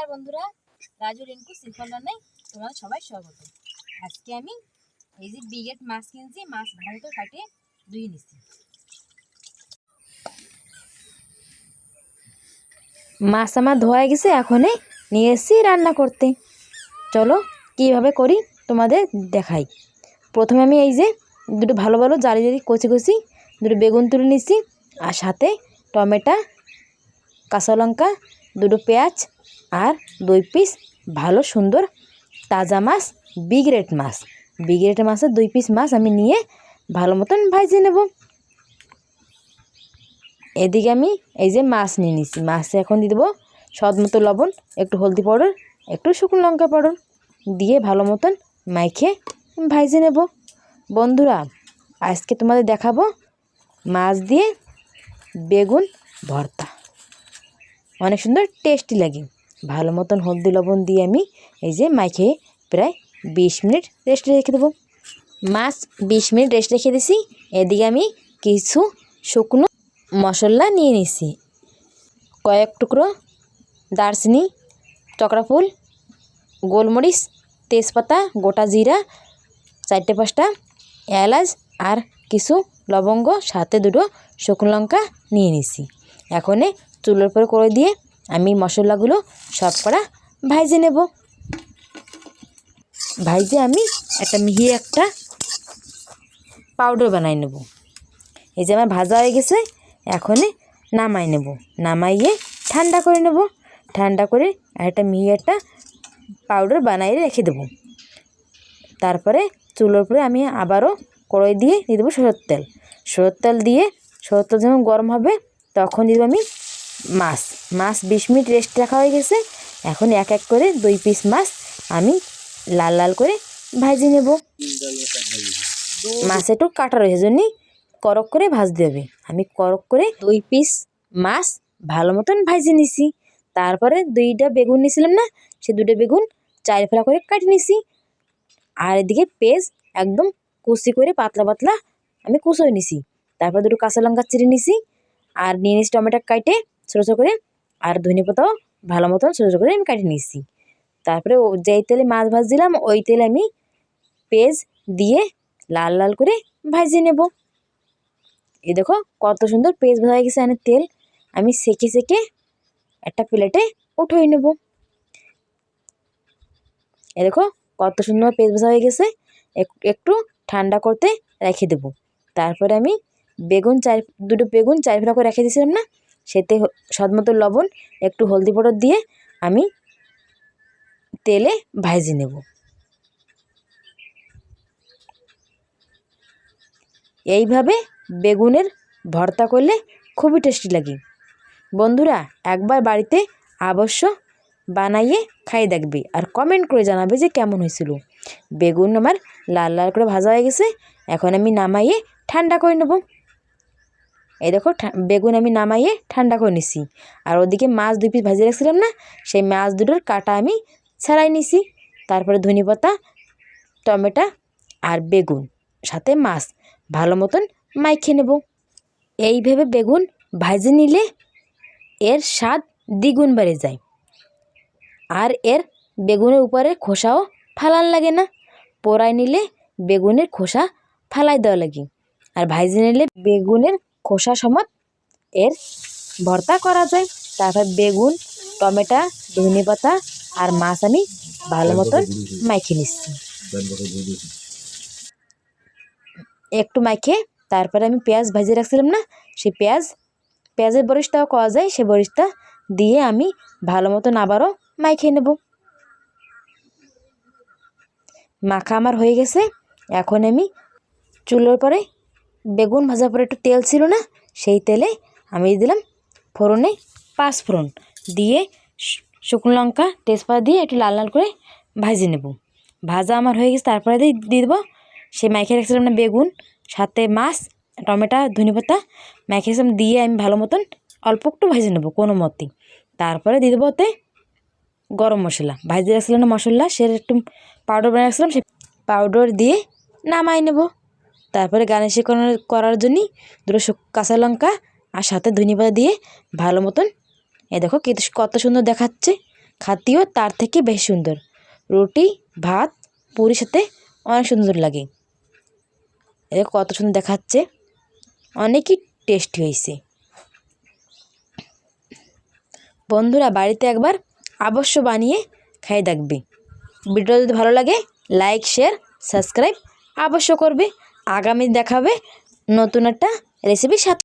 নমস্কার বন্ধুরা, রাজু, রিঙ্কু রান্নায় তোমাদের সবাই স্বাগত। আজকে আমি এই যে বিগেট মাছ কিনছি, মাছ ভালো কাটিয়ে ধুয়ে নিচ্ছি মাছ আমার ধোয়া গেছে, এখনই নিয়ে এসেছি রান্না করতে। চলো, কীভাবে করি তোমাদের দেখাই। প্রথমে আমি এই যে দুটো ভালো ভালো জারি জারি কচি কচি দুটো বেগুন তুলে নিচ্ছি আর সাথে টমেটো, কাঁচা লঙ্কা, দুটো পেঁয়াজ আর দুই পিস ভালো সুন্দর তাজা মাছ বিগ রেট মাছ। বিগ রেট মাছের দুই পিস মাছ আমি নিয়ে ভালো মতন ভাজে নেব। এদিকে আমি এই যে মাছ নিয়ে নিচ্ছি মাছে এখন দিয়ে দেবো স্বাদ মতো লবণ, একটু হলদি পাউডার, একটু শুকনো লঙ্কা পাউডার দিয়ে ভালো মতন মাইখে ভাইজে নেব। বন্ধুরা, আজকে তোমাদের দেখাবো মাছ দিয়ে বেগুন ভর্তা। অনেক সুন্দর টেস্টি লাগে। ভালো মতন হলদি লবণ দিয়ে আমি এই যে মাইখে প্রায় বিশ মিনিট রেস্ট রেখে দেবো। মাছ বিশ মিনিট রেস্ট রেখে দিছি। এদিকে আমি কিছু শুকনো মশলা নিয়ে নিছি। কয়েক টুকরো দারচিনি চকরা ফুল, গোলমরিচ, তেজপাতা, গোটা জিরা, চারটে পাঁচটা এলাচ আর কিছু লবঙ্গ, সাথে দুটো শুকনো লঙ্কা নিয়ে নিছি। এখনে চুলোর উপরে করে দিয়ে আমি মশলাগুলো সব করা ভাইজে নেব। ভাইজে আমি একটা মিহি একটা পাউডার বানাই নেব। এই যে আমার ভাজা হয়ে গেছে এখনে নামাই নেব। নামাইয়ে ঠান্ডা করে নেব। ঠান্ডা করে একটা মিহি একটা পাউডার বানাই রেখে দেবো। তারপরে চুলোর উপরে আমি আবারও কড়াই দিয়ে দিয়ে দেবো সরষের তেল। সরষের তেল দিয়ে সরষের তেল যখন গরম হবে, তখন দিয়ে দেবো আমি মাছ। মাছ বিশ মিনিট রেস্ট রাখা হয়ে গেছে। এখন এক এক করে দুই পিস মাছ আমি লাল লাল করে ভাজি নেব। মাছ একটু কাটা রয়েছে জন্যই করক করে ভাজতে হবে। আমি করক করে দুই পিস মাছ ভালো মতন ভাজে নিছি। তারপরে দুইটা বেগুন নিয়েছিলাম না, সে দুটো বেগুন চার ফেলা করে কাটি নিছি। আর এদিকে পেঁয়াজ একদম কুচি করে পাতলা পাতলা আমি কুচোয় নিছি। তারপর দুটো কাঁচা লঙ্কা চিড়ে নিছি। আর নিয়ে নিছি টমেটো কাটে ছোটো ছোটো করে আর ধনে পাতাও ভালো মতন ছোটো ছোটো করে আমি কাটে নিয়েছি। তারপরে যেই তেলে মাছ ভাজছিলাম, ওই তেলে আমি পেঁয়াজ দিয়ে লাল লাল করে ভাজিয়ে নেব। এই দেখো কত সুন্দর পেঁয়াজ ভাজা হয়ে গেছে এখানে তেল। আমি সেকে সেকে একটা প্লেটে উঠিয়ে নেব। এ দেখো কত সুন্দর পেঁয়াজ ভাজা হয়ে গেছে। এক- একটু ঠান্ডা করতে রেখে দেব। তারপরে আমি বেগুন চার, দুটো বেগুন চার ফেরা করে রেখে দিয়েছিলাম না সেতে স্বাদ মতো লবণ, একটু হলদি পাউডার দিয়ে আমি তেলে ভাজে নেব। এইভাবে বেগুনের ভর্তা করলে খুবই টেস্টি লাগে। বন্ধুরা, একবার বাড়িতে অবশ্য বানাইয়ে খাই দেখবে আর কমেন্ট করে জানাবে যে কেমন হয়েছিল। বেগুন আমার লাল লাল করে ভাজা হয়ে গেছে, এখন আমি নামাইয়ে ঠান্ডা করে নেব। এই দেখো বেগুন আমি নামাইয়ে ঠান্ডা করে নিছি। আর ওদিকে মাছ দুই পিস ভাজিয়ে রাখছিলাম না, সেই মাছ দুটোর কাটা আমি ছাড়াই নিছি। তারপরে ধনে পাতা টমেটো আর বেগুন, সাথে মাছ। ভালো মতন মাইখে নেব। এইভাবে বেগুন ভাজে নিলে এর স্বাদ দ্বিগুণ বেড়ে যায়। আর এর বেগুনের উপরে খোসাও ফালান লাগে না। পোড়ায় নিলে বেগুনের খোসা ফালাই দেওয়া লাগে। আর ভাইজে নিলে বেগুনের খোসা সমেত এর ভর্তা করা যায়। তারপর বেগুন টমেটো ধনে পাতা আর মাছ আমি ভালো মতন মাইখে নিচ্ছি। একটু মাইখে তারপরে আমি পেঁয়াজ ভাজিয়ে রাখছিলাম না সেই পেঁয়াজ পেঁয়াজের বরিশটাও করা যায় সেই বরিশটা দিয়ে আমি ভালো মতন আবারও মাইখে নেব। মাখা আমার হয়ে গেছে। এখন আমি চুলোর পরে বেগুন ভাজার পরে একটু তেল ছিল না, সেই তেলে আমি দিলাম ফোড়নে পাঁচ ফোড়ন দিয়ে শুকনো লঙ্কা, তেজপাতা দিয়ে একটু লাল লাল করে ভাজে নেব। ভাজা আমার হয়ে গেছে, তারপরে দিয়ে দিয়ে দেবো সে মাইখে রাখছিলাম না বেগুন, সাথে মাছ, টমেটো ধনে পাতা মাইখে রাখছিলাম, দিয়ে আমি ভালো মতন অল্প একটু ভেজে নেব কোনো মতে। তারপরে দিয়ে দেবো ওতে গরম মশলা। ভাজিয়ে রাখছিলাম না মশলা, সে একটু পাউডার বানিয়ে রাখছিলাম, সে পাউডার দিয়ে নামাই নেব। তারপরে গার্নিশিং করার করার জন্যই দুটো কাঁচা লঙ্কা আর সাথে ধনে পাতা দিয়ে ভালো মতন এ দেখো কত কত সুন্দর দেখাচ্ছে। খাতিও তার থেকে বেশ সুন্দর। রুটি, ভাত, পুরীর সাথে অনেক সুন্দর লাগে। এ কত সুন্দর দেখাচ্ছে। অনেকই টেস্টি হয়েছে। বন্ধুরা বাড়িতে একবার অবশ্য বানিয়ে খাই দেখবে। ভিডিও যদি ভালো লাগে, লাইক শেয়ার সাবস্ক্রাইব অবশ্য করবে। আগামী দেখাবে নতুন একটা রেসিপির সাথে।